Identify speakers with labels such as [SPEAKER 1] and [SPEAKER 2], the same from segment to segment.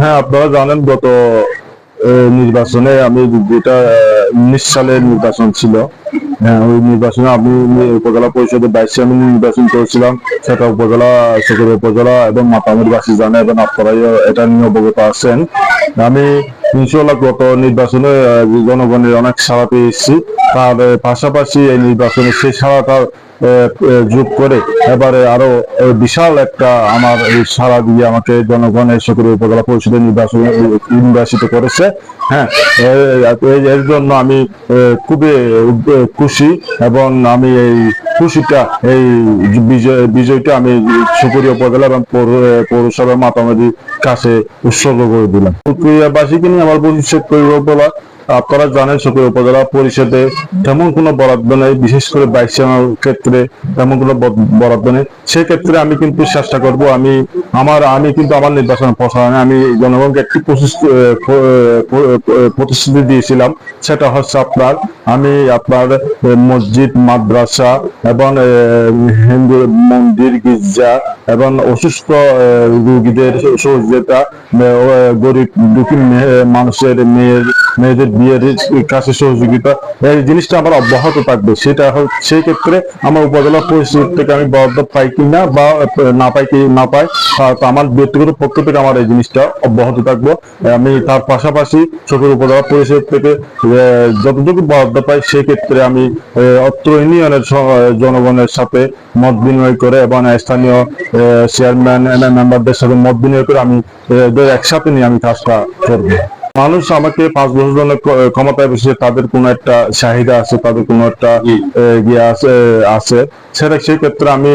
[SPEAKER 1] হ্যাঁ আপনারা জানেন গত নির্বাচনে আমি যেটা উনিশ সালের নির্বাচন ছিল। হ্যাঁ ওই নির্বাচনে আমি উপজেলা পরিষদের বাইশ আমি নির্বাচন করেছিলাম। সেটা উপজেলা, সদর উপজেলা এবং মাতামুরবাসী জানে এবং আপনারাই এটা নিয়ে অবগত আছেন। আমি ইনশাল্লাহ গত নির্বাচনে জনগণের অনেক সাড়া পেয়েছি। তার পাশাপাশি এই নির্বাচনে সেই আহ, যোগ করে এবারে আরও বিশাল একটা আমার এই সারা দিয়ে আমাকে জনগণের সকল উপজেলা পরিষদের নির্বাচন নির্বাচিত করেছে। হ্যাঁ এর জন্য আমি খুবই খুশি এবং আমি এই খুশিটা এই বিজয় বিজয়টা আমি সুপুরি উপজেলা এবং পৌর- পৌরসভা মাতামাদির কাছে উৎসর্গ করে দিলাম। প্রক্রিয়াবাসীকে নিয়ে আমার ভবিষ্যৎ পরিকল্পনা আপনারা জানেন সকল উপজেলা পরিষদে তেমন কোনো বরাদ্দ নেই, বিশেষ করে বাইশ জনের ক্ষেত্রে তেমন কোনো বরাদ্দ নেই। সেক্ষেত্রে আমি কিন্তু চেষ্টা করব, আমি, আমার, আমি কিন্তু আমার নির্বাচন প্রচারণে আমি জনগণকে একটি প্রতিশ্রুতি দিয়েছিলাম, সেটা হচ্ছে আপনার, আমি আপনার মসজিদ, মাদ্রাসা এবং হিন্দু মন্দির, গির্জা এবং অসুস্থ রোগীদের সহযোগিতা গরিব, দুঃখী মানুষের মেয়ের, মেয়েদের বিয়ের কাছে সহযোগিতা, এই জিনিসটা আমার অব্যাহত থাকবে। সেটা সেই ক্ষেত্রে আমার উপজেলা পরিষদ থেকে আমি বরাদ্দ পাই কিনা বা, না পাই কি না পাই আমার ব্যক্তিগত পক্ষ থেকে আমার এই জিনিসটা অব্যাহত থাকব। আমি তার পাশাপাশি সকল উপজেলা পরিষদ থেকে যতটুকু বরাদ্দ পাই সেই ক্ষেত্রে আমি অত্র ইউনিয়নের জনগণের সাথে মত বিনিময় করে এবং স্থানীয় চেয়ারম্যান মেম্বারদের সাথে মত বিনিময় করে আমি একসাথে নিয়ে আমি কাজটা করব। মানুষ আমাকে পাঁচ বছর জন্য ক্ষমতায় বসে তাদের কোনো একটা চাহিদা আছে তাদের কোনো একটা ইয়ে আছে আছে। সেটা সেক্ষেত্রে আমি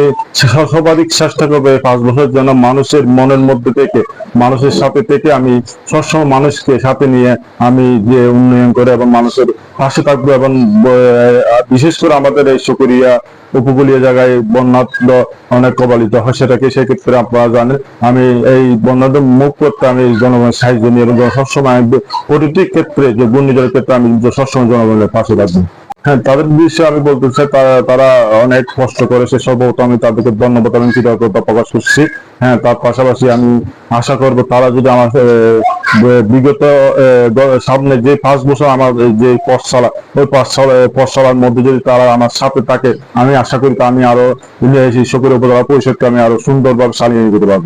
[SPEAKER 1] সর্বাধিক চেষ্টা করব পাঁচ বছরের জন্য মানুষের মনের মধ্যে থেকে মানুষের সাথে থেকে আমি সবসময় মানুষকে সাথে নিয়ে আমি যে উন্নয়ন করে এবং মানুষের পাশে থাকব এবং বিশেষ করে আমাদের এই সুকুরিয়া উপকূলীয় জায়গায় বন্যাত্ম অনেক কবলিত হয় সেটাকে সেক্ষেত্রে আপনারা জানেন। আমি এই বন্যাত্ম মুখ করতে আমি জনগণের সাহায্য নিয়ে এবং সবসময় প্রতিটি ক্ষেত্রে যে ঘূর্ণিঝড়ের ক্ষেত্রে আমি সবসময় জনগণের পাশে থাকব হ্যাঁ তাদের বিষয়ে আমি বলতে চাই, তারা তারা অনেক কষ্ট করেছে সর্বত আমি তাদেরকে ধন্যবাদ এবং কৃতজ্ঞতা প্রকাশ করছি। হ্যাঁ তার পাশাপাশি আমি আশা করব তারা যদি আমার বিগত সামনে যে পাঁচ বছর আমার যে পথ চলা ওই পথ চলা পথ চলার মধ্যে যদি তারা আমার সাথে থাকে, আমি আশা করি আমি আরও সকলের উপজেলা পরিষদকে আমি আরও সুন্দরভাবে চালিয়ে নিতে পারব।